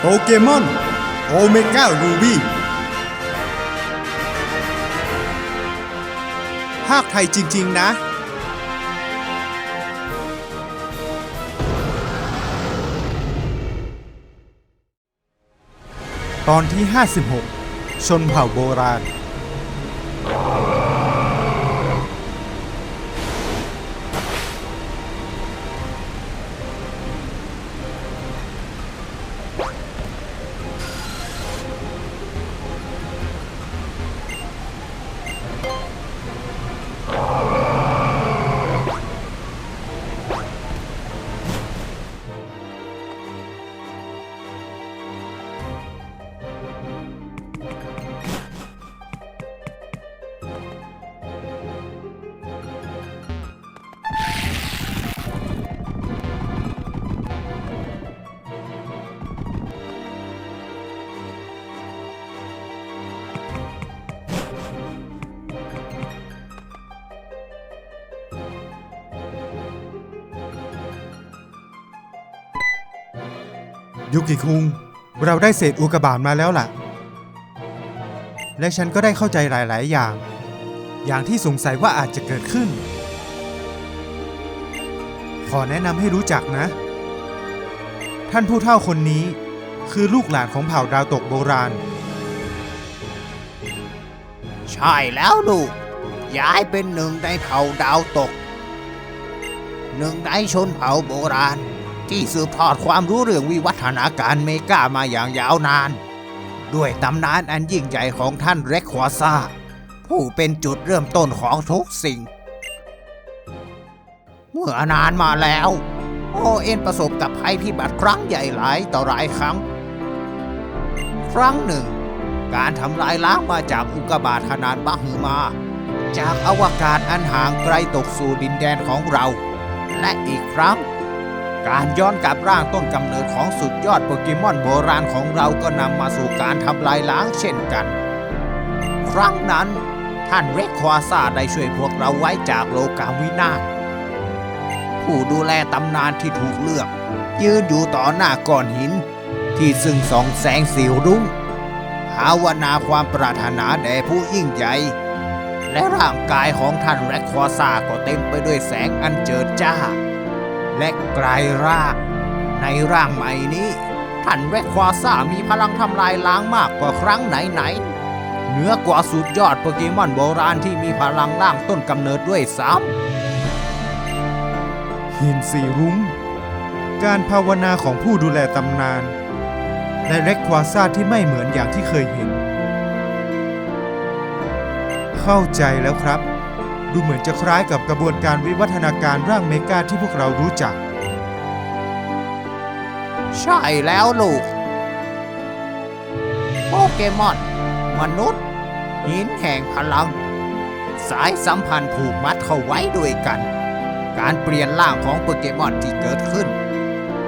โปเกมอนโอเมก้ารูบี้ภาคไทยจริง ๆ นะ ตอนที่ 56 ชนเผ่าโบราณ ยุกิคุง เราได้เศษอุกบาตมาแล้วล่ะ และฉันก็ได้เข้าใจหลาย ๆ อย่าง อย่างที่สงสัยว่าอาจจะเกิดขึ้น ขอแนะนำให้รู้จักนะ ท่านผู้เฒ่าคนนี้ คือลูกหลานของเผ่าดาวตกโบราณ ใช่แล้วลูก ย้ายเป็นหนึ่งในเผ่าดาวตก หนึ่งในชนเผ่าโบราณ ที่สืบทอดความรู้เรื่องวิวัฒนาการเมกามาอย่างยาวนาน ด้วยตำนานอันยิ่งใหญ่ของท่านเร็กควาซาผู้เป็นจุดเริ่มต้นของทุกสิ่ง เมื่อนานมาแล้ว โอเอ็นประสบกับภัยพิบัติครั้งใหญ่หลายต่อหลายครั้ง ครั้งหนึ่ง การทำลายล้างมาจากอุกกาบาตขนาดมหึมา จากอวกาศอันห่างไกลตกสู่ดินแดนของเรา และอีกครั้ง การย้อนกลับร่างต้นกำเนิดของสุดยอดโปเกมอนโบราณของเราก็นำมาสู่การทำลายล้างเช่นกัน ครั้งนั้นท่านเรคควาซาได้ช่วยพวกเราไว้จากโลกาวินาศผู้ดูแลตำนานที่ถูกเลือก ยืนอยู่ต่อหน้าก้อนหิน ที่ซึ่งส่องแสงสีรุ่งภาวนาความปรารถนาแด่ผู้ยิ่งใหญ่ และร่างกายของท่านแรคควาซาก็เต็มไปด้วยแสงอันเจิดจ้า และกลายร่าง ในร่างใหม่นี้ท่านแรคควาซ่ามีพลังทำลายล้างมากกว่าครั้งไหนๆเหนือกว่าสุดยอดโปเกมอนโบราณที่มีพลังร่างต้นกำเนิดด้วยซ้ำหินสีรุ้ง การภาวนาของผู้ดูแลตำนาน และเร็กควาซาที่ไม่เหมือนอย่างที่เคยเห็น เข้าใจแล้วครับ ดูเหมือนจะคล้ายกับกระบวนการวิวัฒนาการร่างเมกาที่พวกเรารู้จักำใช่แล้วลูก โปเกมอน มนุษย์ หินแห่งพลัง สายสัมพันธ์ผูกมัดเข้าไว้ด้วยกัน การเปลี่ยนร่างของโปเกมอนที่เกิดขึ้น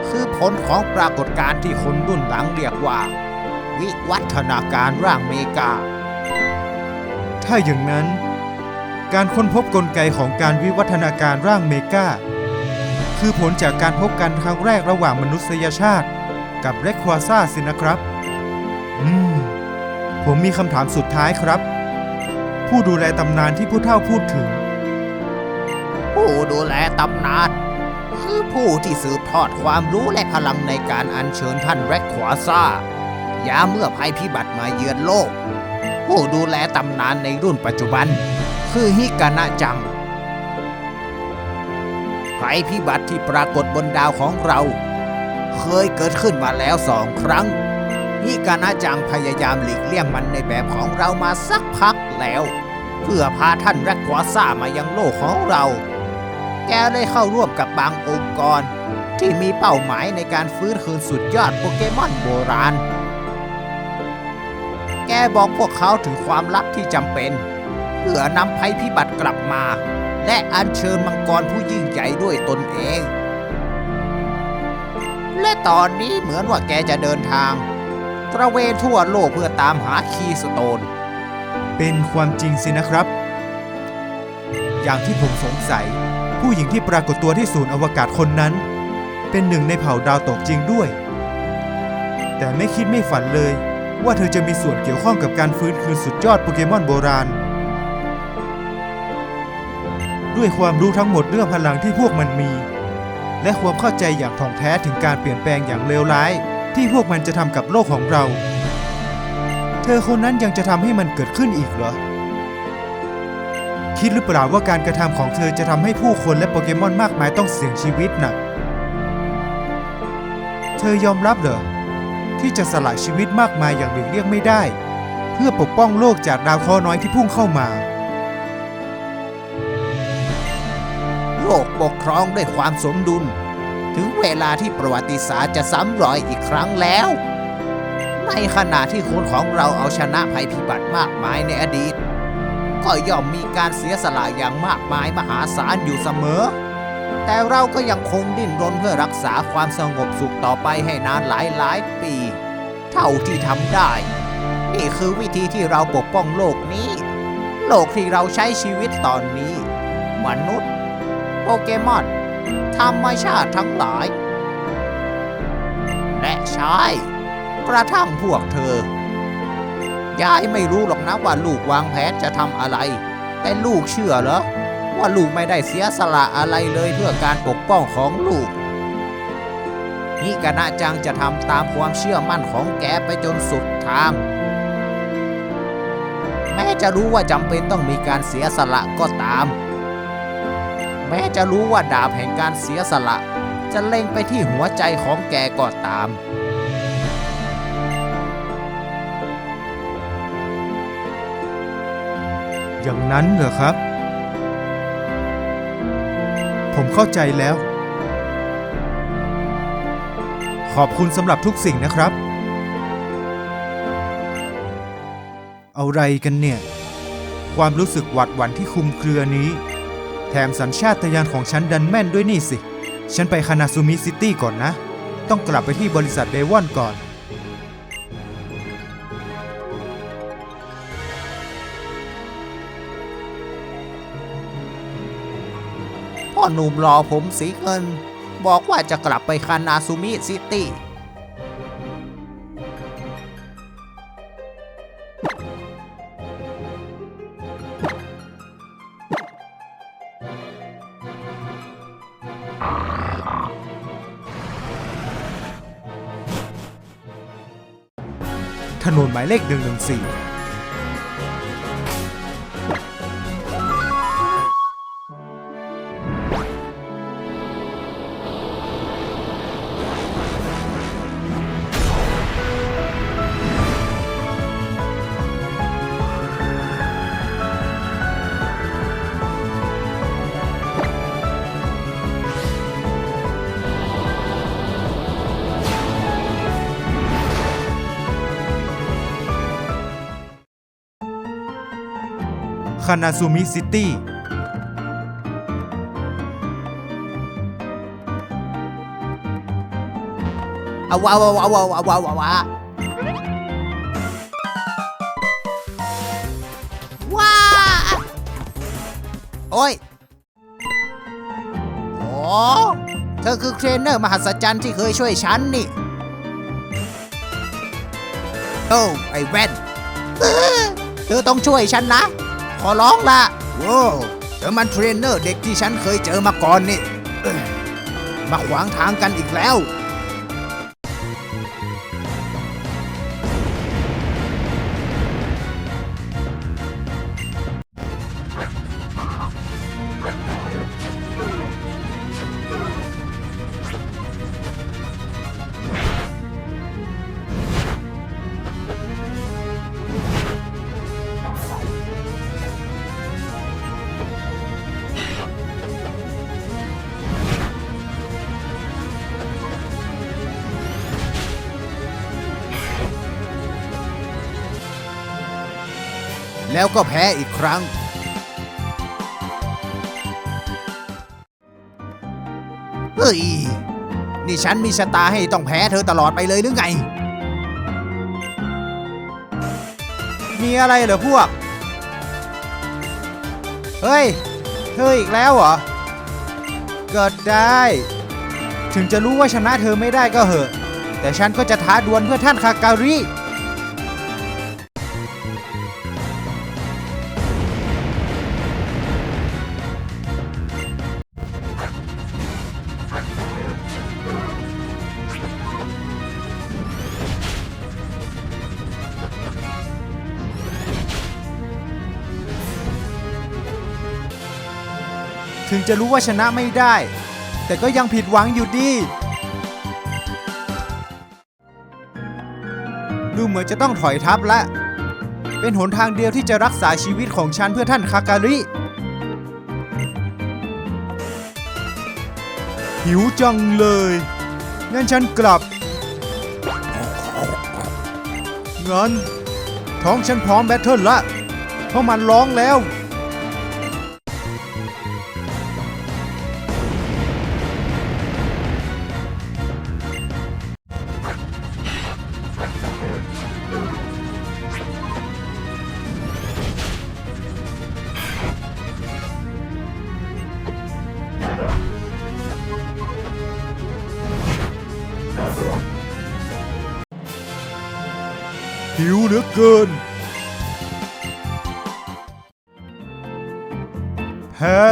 คือผลของปรากฏการณ์ที่คนรุ่นหลังเรียกว่า วิวัฒนาการร่างเมกา ถ้าอย่างนั้น การค้นพบกลไกของการวิวัฒนาการร่างเมกาคือผลจากการพบกันครั้งแรกระหว่างมนุษยชาติ กับเร็กควาซ่าสินะครับ อืม ผมมีคำถามสุดท้ายครับ ผู้ดูแลตำนานที่ผู้เฒ่าพูดถึง ผู้ดูแลตำนาน คือผู้ที่สืบทอดความรู้และพลังในการอัญเชิญท่านแร็กขวาซ่ายาเมื่อภัยพิบัติมาเยือนโลก ผู้ดูแลตำนานในรุ่นปัจจุบัน คือฮิกานะจังภัยพิบัติที่ปรากฏบนดาวของเรา เคยเกิดขึ้นมาแล้วสองครั้งฮิกานะจังพยายามหลีกเลี่ยงมันในแบบของเรามาสักพักแล้ว เพื่อพาท่านแร็กควาซ่ามายังโลกของเรา แกได้เข้าร่วมกับบางองค์กร ที่มีเป้าหมายในการฟื้นคืนสุดยอดโปเกมอนโบราณ แกบอกพวกเขาถึงความลับที่จำเป็น เพื่อนำภัยพิบัติกลับมา และอัญเชิญมังกรผู้ยิ่งใหญ่ด้วยตนเอง และตอนนี้เหมือนว่าแกจะเดินทาง ตระเวนทั่วโลกเพื่อตามหาคีย์สโตน เป็นความจริงสินะครับ อย่างที่ผมสงสัย ผู้หญิงที่ปรากฏตัวที่ศูนย์อวกาศคนนั้น เป็นหนึ่งในเผ่าดาวตกจริงด้วย แต่ไม่คิดไม่ฝันเลยว่าเธอจะมีส่วนเกี่ยวข้องกับการฟื้นคืนสุดยอดโปเกมอนโบราณ ด้วยความรู้ทั้งหมดเรื่องพลังที่พวกมันมี และความเข้าใจอย่างถ่องแท้ถึงการเปลี่ยนแปลงอย่างเลวร้าย ที่พวกมันจะทำกับโลกของเรา เธอคนนั้นยังจะทำให้มันเกิดขึ้นอีกเหรอ คิดหรือเปล่าว่าการกระทำของเธอจะทำให้ผู้คนและโปเกมอนมากมายต้องเสี่ยงชีวิตน่ะเธอยอมรับเหรอที่จะสละชีวิตมากมายอย่างหลีกเลี่ยงไม่ได้ เพื่อปกป้องโลกจากดาวเคราะห์น้อยที่พุ่งเข้ามา โลกปกครองด้วยความสมดุล ถึงเวลาที่ประวัติศาสตร์จะซ้ำรอยอีกครั้งแล้ว ในขณะที่คนของเราเอาชนะภัยพิบัติมากมายในอดีต ก็ย่อมมีการเสียสละอย่างมากมายมหาศาลอยู่เสมอ แต่เราก็ยังคงดิ้นรนเพื่อรักษาความสงบสุขต่อไปให้นานหลายหลายปี เท่าที่ทำได้ นี่คือวิธีที่เราปกป้องโลกนี้ โลกที่เราใช้ชีวิตตอนนี้ มนุษย์ โปเกมอน ธรรมชาติทั้งหลาย และใช่กระทั่งพวกเธอ ยายไม่รู้หรอกนะว่าลูกวางแผนจะทำอะไร แต่ลูกเชื่อเหรอ ว่าลูกไม่ได้เสียสละอะไรเลยเพื่อการปกป้องของลูกนิกนะจังจะทำตามความเชื่อมั่นของแกไปจนสุดทาง แม้จะรู้ว่าจำเป็นต้องมีการเสียสละก็ตาม แม้จะรู้ว่าดาบแห่งการเสียสละ จะเล็งไปที่หัวใจของแกก็ตาม อย่างนั้นเหรอครับ ผมเข้าใจแล้ว ขอบคุณสำหรับทุกสิ่งนะครับอะไรกันเนี่ย ความรู้สึกหวาดหวั่นที่คุมเครือนี้ แถมสัญชาตญาณของฉันดันแม่นด้วยนี่สิ ฉันไปคานาซูมิซิตี้ก่อนนะ ต้องกลับไปที่บริษัทเดวอนก่อน พ่อหนุ่มรอผมสีเงิน บอกว่าจะกลับไปคานาซูมิซิตี้ นนหมายเลข 114านาซูมิซิตี้เอาว้าวว้าวว้าวว้าวว้าวว้าวว้าวว้าโอ้ยโอ้เธอคือเทรนเนอร์มหัศจรรย์ที่เคยช่วยฉันนี่ โอ้ไอ้แว่นเธอต้องช่วยฉันนะ ขอร้องละโว้วเธอมันเทรนเนอร์เด็กที่ฉันเคยเจอมาก่อนนี่ มาขวางทางกันอีกแล้ว แล้วก็แพ้อีกครั้ง เฮ้ย นี่ฉันมีชะตาให้ต้องแพ้เธอตลอดไปเลยหรือไง มีอะไรเหรอพวก เฮ้ย เธออีกแล้วเหรอ เกิดได้ ถึงจะรู้ว่าชนะเธอไม่ได้ก็เหอะ แต่ฉันก็จะท้าดวลเพื่อท่านคาการิ งจะรู้ว่าชนะไม่ได้ แต่ก็ยังผิดหวังอยู่ดี ดูเหมือนจะต้องถอยทัพและ เป็นหนทางเดียวที่จะรักษาชีวิตของฉันเพื่อท่านคาการิ หิวจังเลย งั้นฉันกลับ งั้นท้องฉันพร้อมแบทเทิลละ เพราะมันร้องแล้ว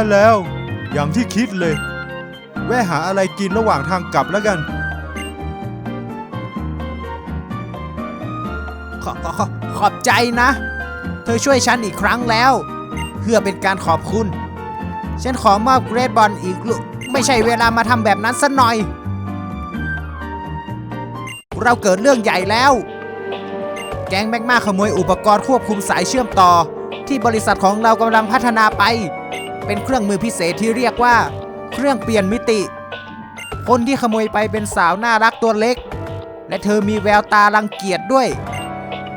แพ้แล้ว อย่างที่คิดเลย แวะหาอะไรกินระหว่างทางกลับแล้วกันขอขอขอขอบใจนะ เธอช่วยฉันอีกครั้งแล้ว เพื่อเป็นการขอบคุณ ฉันขอมอบเกรดบอลอีกลูกไม่ใช่เวลามาทำแบบนั้นสัหน่อย เราเกิดเรื่องใหญ่แล้ว แก๊งแมกมาขโมยอุปกรณ์ควบคุมสายเชื่อมต่อ ที่บริษัทของเรากำลังพัฒนาไป เป็นเครื่องมือพิเศษที่เรียกว่า เครื่องเปลี่ยนมิติ คนที่ขโมยไปเป็นสาวน่ารักตัวเล็ก และเธอมีแววตารังเกียจด้วย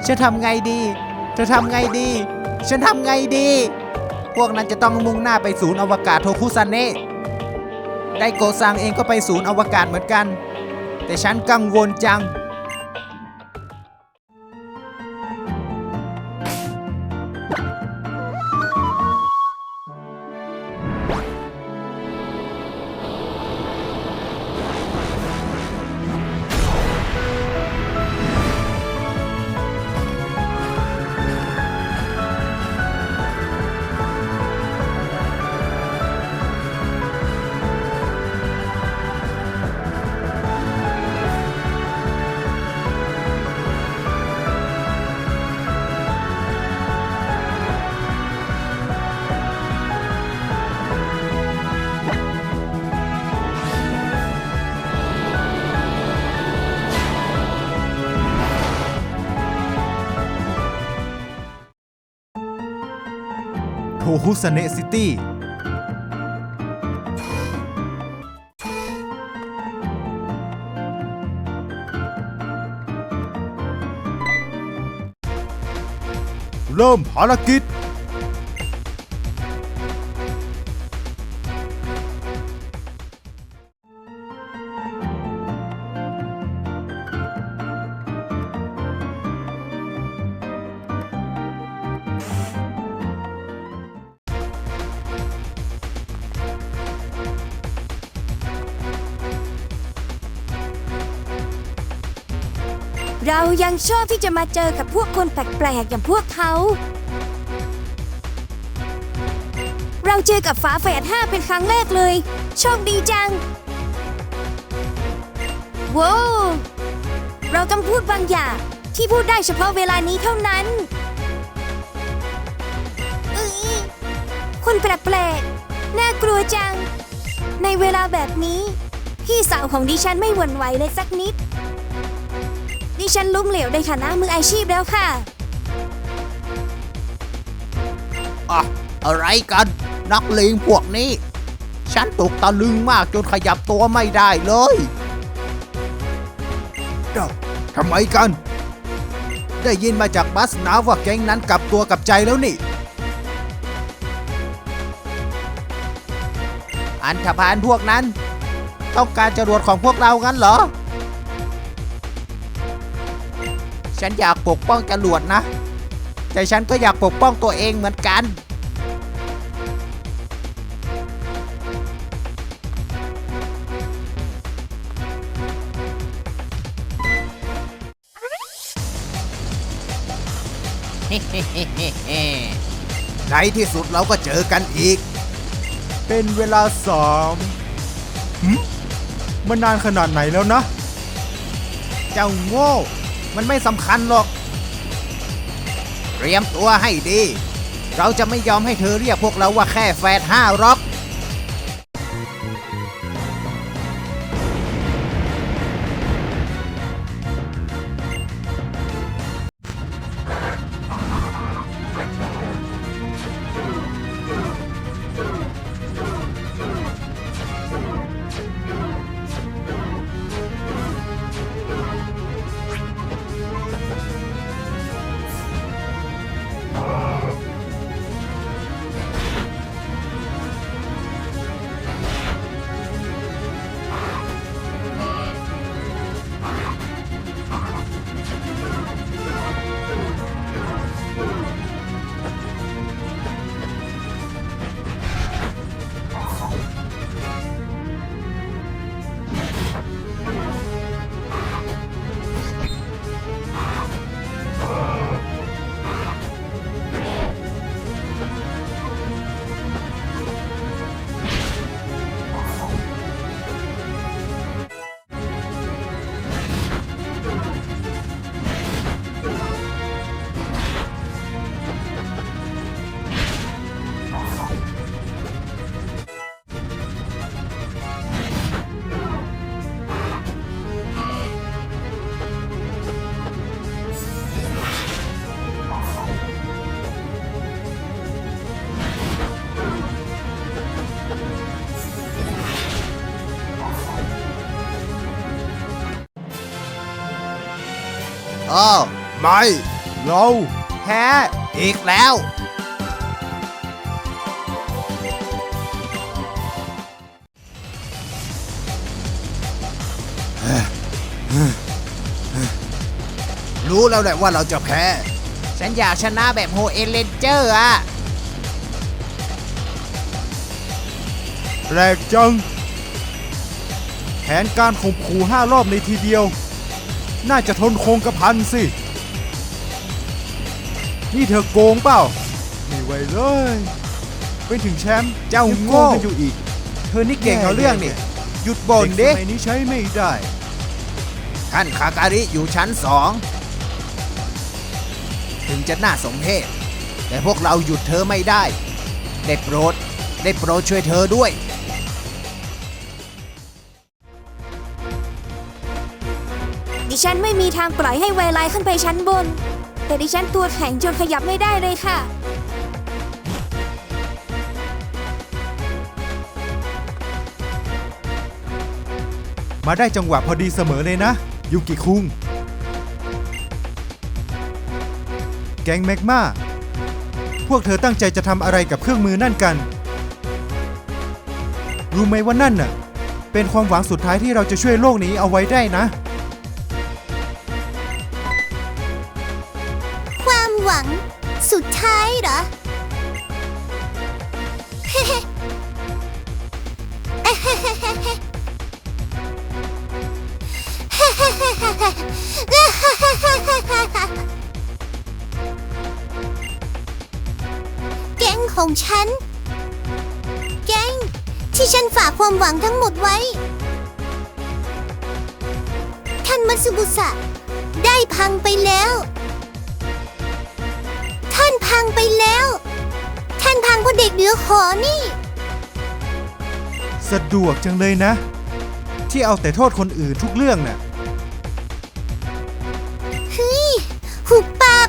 ฉันทำไงดี เธอทำไงดี ฉันทำไงดี พวกนั้นจะต้องมุ่งหน้าไปศูนย์อวกาศโทคุซันเนะไดโกซังเองก็ไปศูนย์อวกาศเหมือนกัน แต่ฉันกังวลจัง โทคุสเนะซิตี้เริ่มภารกิจ ชอบที่จะมาเจอกับพวกคนแปลกๆอย่างพวกเขา เราเจอกับฝาแฝดห้าเป็นครั้งแรกเลย โชคดีจังว้าวเราต้องพูดบางอย่างที่พูดได้เฉพาะเวลานี้เท่านั้นเอ้ยคนแปลกๆ น่ากลัวจัง ในเวลาแบบนี้ พี่สาวของดิฉันไม่หวั่นไหวเลยสักนิด ฉันล้มเหลวในฐานะมืออาชีพแล้วค่ะ อะอะไรกัน นักเลงพวกนี้ ฉันตกตะลึงมากจนขยับตัวไม่ได้เลยเอ้าทำไมกัน ได้ยินมาจากบัสนาว่าแก๊งนั้นกลับตัวกลับใจแล้วนี่ อันธพาลพวกนั้น ต้องการจรวดของพวกเรางั้นเหรอ ฉันอยากปกป้องจรวดนะ แต่ฉันก็อยากปกป้องตัวเองเหมือนกัน ในที่สุดเราก็เจอกันอีก เป็นเวลาสองมันนานขนาดไหนแล้วนะ เจ้าโง่ มันไม่สำคัญหรอก เตรียมตัวให้ดี เราจะไม่ยอมให้เธอเรียกพวกเราว่าแค่แฟดห้าหรอก อ้าวไม่ เราแพ้อีกแล้ว รู้แล้วแหละว่าเราจะแพ้ ฉันอยากชนะแบบโฮเอเลนเจอร์อะแปลกจัง แผนการข่มขู่ห้ารอบในทีเดียว น่าจะทนโคงกระพันสิ นี่เธอโกงเปล่าไม่ไหวเลยไปถึงแชมป์เจ้ายังโกโง่งกันอยู่อีก เธอนี่เก่งเอาเรื่องนี่ หยุดบ่นเด็ดิกสมัยนี้ใช้ไม่ได้ ท่านคาการิอยู่ชั้นสอง ถึงจะน่าสมเพชแต่พวกเราหยุดเธอไม่ได้ ได้โปรด ได้โปรดช่วยเธอด้วย ฉันไม่มีทางปล่อยให้ไวไลขึ้นไปชั้นบน แต่ดิฉันตัวแข็งจนขยับไม่ได้เลยค่ะ มาได้จังหวะพอดีเสมอเลยนะ ยูกิคุง แก๊งแมกมาพวกเธอตั้งใจจะทำอะไรกับเครื่องมือนั่นกัน รู้ไหมว่านั่นน่ะ เป็นความหวังสุดท้ายที่เราจะช่วยโลกนี้เอาไว้ได้นะ แก๊งของฉัน แก๊งที่ฉันฝากความหวังทั้งหมดไว้ ท่านมัสึบุสะได้พังไปแล้ว ท่านพังไปแล้ว ท่านพังเพราะเด็กเหลือขอนี่ สะดวกจังเลยนะ ที่เอาแต่โทษคนอื่นทุกเรื่องน่ะ หุบปาก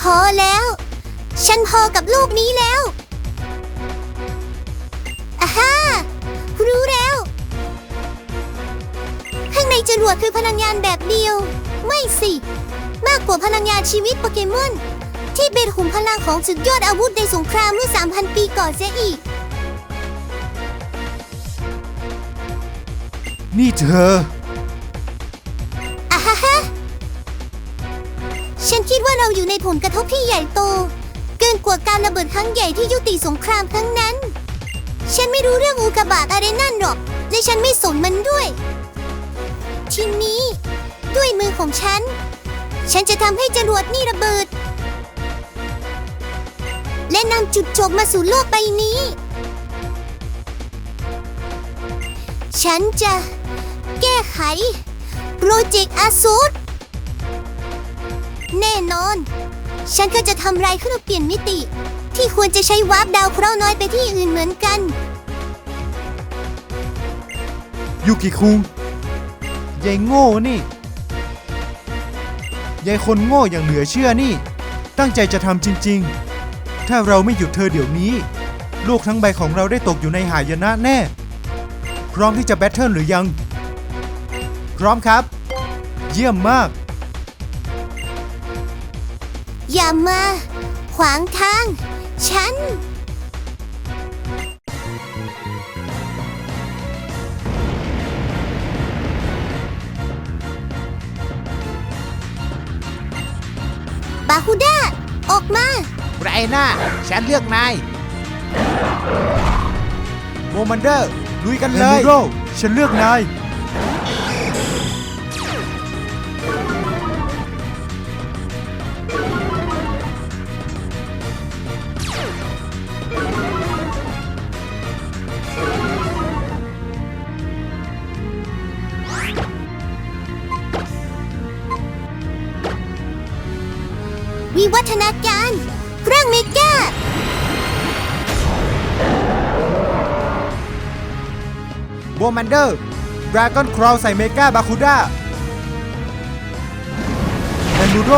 พอแล้ว ฉันพอกับลูกนี้แล้วอาฮ่ารู้แล้ว ข้างในจรวดคือพลังงานแบบเดียว ไม่สิ มากกว่าพลังงานชีวิตโปเกมอน ที่เป็นขุมพลังของสุดยอดอาวุธในสงครามเมื่อ 3,000 ปีก่อนเสียอีก นี่เธอ ฉันคิดว่าเราอยู่ในผลกระทบที่ใหญ่โต เกินกว่าการระเบิดครั้งใหญ่ที่ยุติสงครามครั้งนั้น ฉันไม่รู้เรื่องอุกกาบาตอะไรนั่นหรอก และฉันไม่สนมันด้วย ทีนี้ ด้วยมือของฉัน ฉันจะทำให้จรวดนี่ระเบิด และนำจุดจบมาสู่โลกใบนี้ ฉันจะ แก้ไข โปรเจกต์อาซูด แน่นอน ฉันก็จะทำลายเครื่องเปลี่ยนมิติ ที่ควรจะใช้วาร์ปดาวเคราะห์น้อยไปที่อื่นเหมือนกัน ยูกิคุงยายโง่นี่ยายคนโง่อย่างเหลือเชื่อนี่ ตั้งใจจะทำจริง ๆ ถ้าเราไม่หยุดเธอเดี๋ยวนี้ โลกทั้งใบของเราได้ตกอยู่ในหายนะแน่ พร้อมที่จะแบทเทิลหรือยัง พร้อมครับ เยี่ยมมาก อย่ามา ขวางทาง ฉัน บาฮูด้า ออกมา ไรน่าฉันเลือกนายโมมันเดอร์ลุยกันเลยฉันเลือกนาย โบมันเดอร์ดราก้อนคราวใส่เมกาบาคูด้าแอนดูโร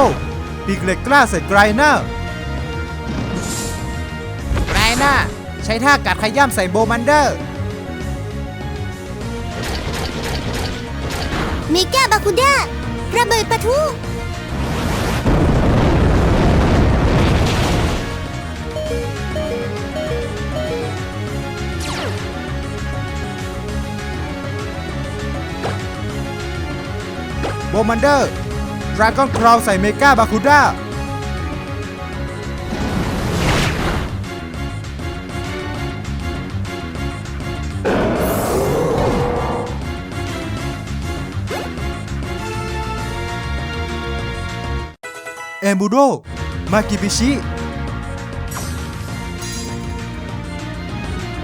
ปีกเหล็กกล้าใส่ไกรเนอร์ไรน่าใช้ท่ากัดขย้ำใส่โบมันเดอร์เมกาบาคูด้าระเบิดปะทุ โบมันเดอร์ดราก้อนคราวใส่เมกาบาคูด้าเอมบูโด มากิบิชิ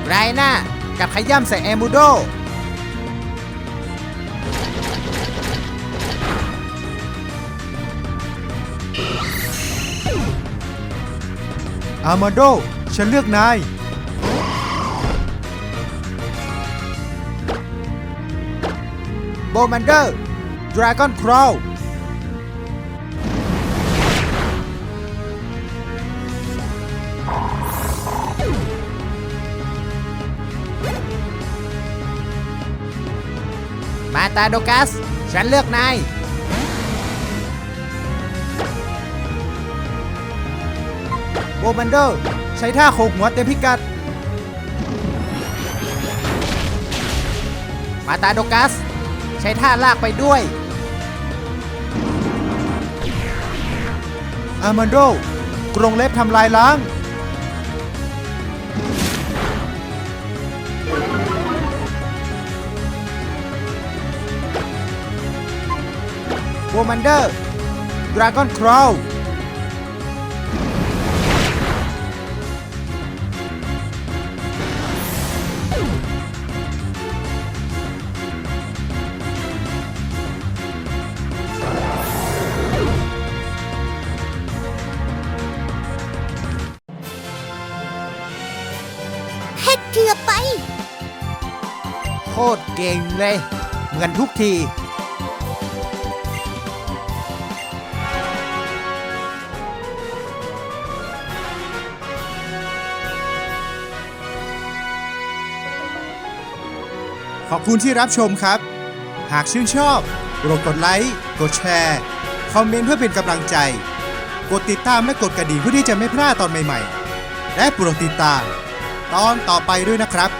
ไรน่ากัดขย้ำใส่แอมบูโด อามาโด ฉันเลือกนาย โบมันเดอร์ ดราก้อนคราวมาตาโดกัส ฉันเลือกนาย บมันเดอร์ ใช้ท่าโขกหัวเต็มพิกัด มาตาโดกัส ใช้ท่าลากไปด้วย อามันโดกรงเล็บทำลายล้างโบมันเดอร์ ดราก้อนคราว ตรเก่งเลย เหมือนทุกทีขอบคุณที่รับชมครับ หากชื่นชอบโปรดกดไลค์ กดแชร์ คอมเมนต์เพื่อเป็นกำลังใจ กดติดตามและกดกระดิ่งเพื่อที่จะไม่พลาดตอนใหม่ๆ และโปรดติดตาม ตอนต่อไปด้วยนะครับ